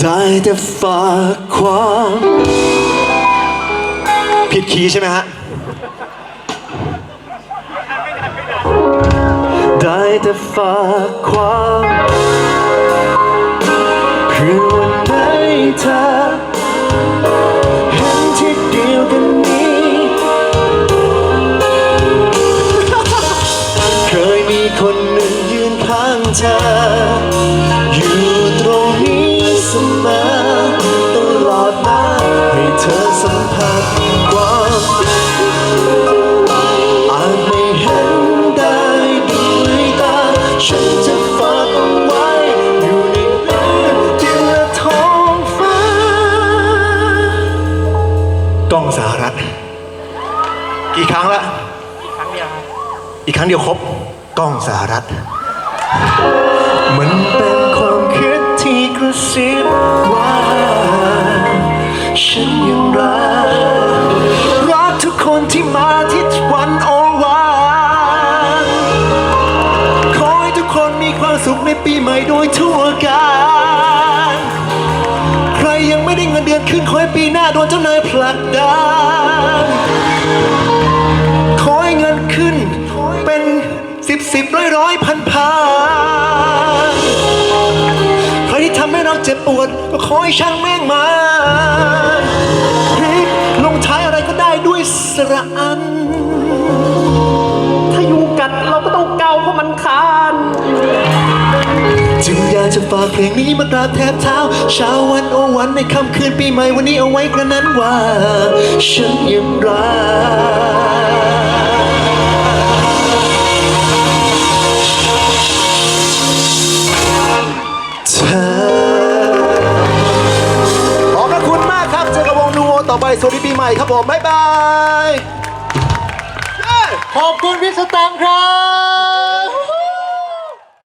ได้แต่ฝากความผิดคีย์ใช่ไหมฮะ ได้แต่ฝากความเพื่อวันไหนเธอเห็นที่เดียวกันนี้ เคยมีคนหนึ่งยืนข้างเธออยู่ เธอสัมผัสความอาจไม่เห็นได้ด้วยตา ฉันจะฝากเอาไว้ อยู่ในเรื่องที่ละท้องฟ้ากล้องสหรัฐกี่ครั้งละอีกครั้งเดียวครบกล้องสหรัฐมันเป็น มาที่วันโอวันขอให้ทุกคนมีความสุขในปีใหม่โดยทั่วกัน ใครยังไม่ได้เงินเดือนขึ้นขอให้ปีหน้าโดนเจ้านายผลักดันขอให้เงินขึ้นเป็นสิบสิบร้อยร้อยพันพันใครที่ทำให้เราเจ็บปวดก็ขอให้ช่างแม่งมัน สระอันถ้ายุงกัดเราก็ต้องเกาเพราะมันคันจึงอยากจะฝากเพลงนี้มากราบแทบเท้าเช้าวันโอวันในค่ำคืนปีใหม่วันนี้เอาไว้กระนั้นว่า ฉันยังรัก ต่อไปสวัสดีปีใหม่ครับผม บ๊ายบาย ขอบคุณพี่สแตมป์ครับ